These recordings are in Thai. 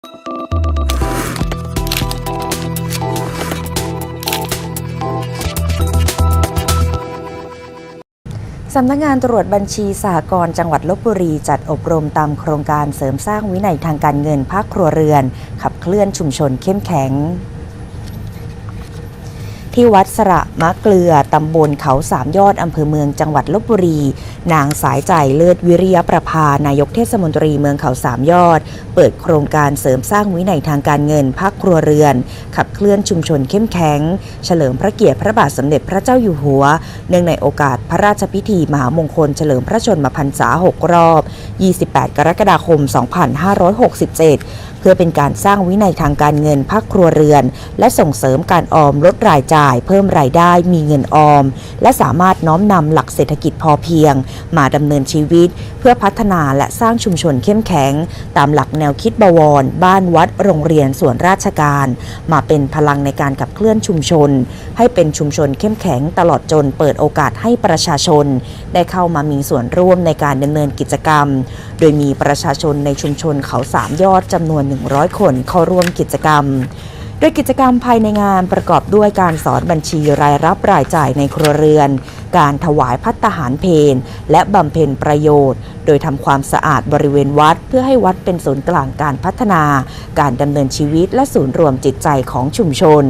สำนักงานตรวจบัญชีสหกรณ์จังหวัดลบบุรี จัดอบรมตามโครงการเสริมสร้างวินัยทางการเงินภาคครัวเรือน ขับเคลื่อนชุมชนเข้มแข็ง ที่วัดสระมะเกลือตำบลเขาสามยอดอำเภอเมืองจังหวัดลบบุรี นางสายใจเลิศวิริยประภานายกเทศมนตรีเมืองเขาสามยอด เปิดโครงการเสริมสร้างวินัยทางการเงินภาคครัวเรือน ขับเคลื่อนชุมชนเข้มแข็ง เฉลิมพระเกียรติพระบาทสมเด็จพระเจ้าอยู่หัว เนื่องในโอกาสพระราชพิธีมหามงคลเฉลิมพระชนมพรรษา 6 รอบ 28 กรกฎาคม 2567 เพื่อเป็นการสร้างวินัยทางการเงินภาคครัวเรือน และส่งเสริมการออมลดรายจ่ายเพิ่มรายได้มีเงินออม และสามารถน้อมนำหลักเศรษฐกิจพอเพียง มาดำเนินชีวิต เพื่อพัฒนาและสร้างชุมชนเข้มแข็ง ตามหลักแนวคิดบวร บ้านวัดโรงเรียนส่วนราชการ มาเป็นพลังในการขับเคลื่อนชุมชน ให้เป็นชุมชนเข้มแข็งตลอดจนเปิดโอกาสให้ประชาชน ได้เข้ามามีส่วนร่วมในการดำเนินกิจกรรม โดยมีประชาชนในชุมชนเขาสามยอดจำนวน 100 คนเข้าร่วมกิจกรรม โดยกิจกรรมภายในงานประกอบด้วยการสอนบัญชีรายรับรายจ่ายในครัวเรือน การถวายพัตตาหารเพนและบำเพ็ญประโยชน์ โดยทำความสะอาดบริเวณวัด เพื่อให้วัดเป็นศูนย์กลางการพัฒนา การดำเนินชีวิตและศูนย์รวมจิตใจของชุมชน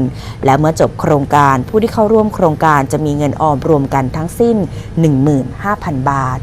และเมื่อจบโครงการผู้ที่เข้าร่วมโครงการจะมีเงินออมรวมกันทั้งสิ้น 15,000 บาท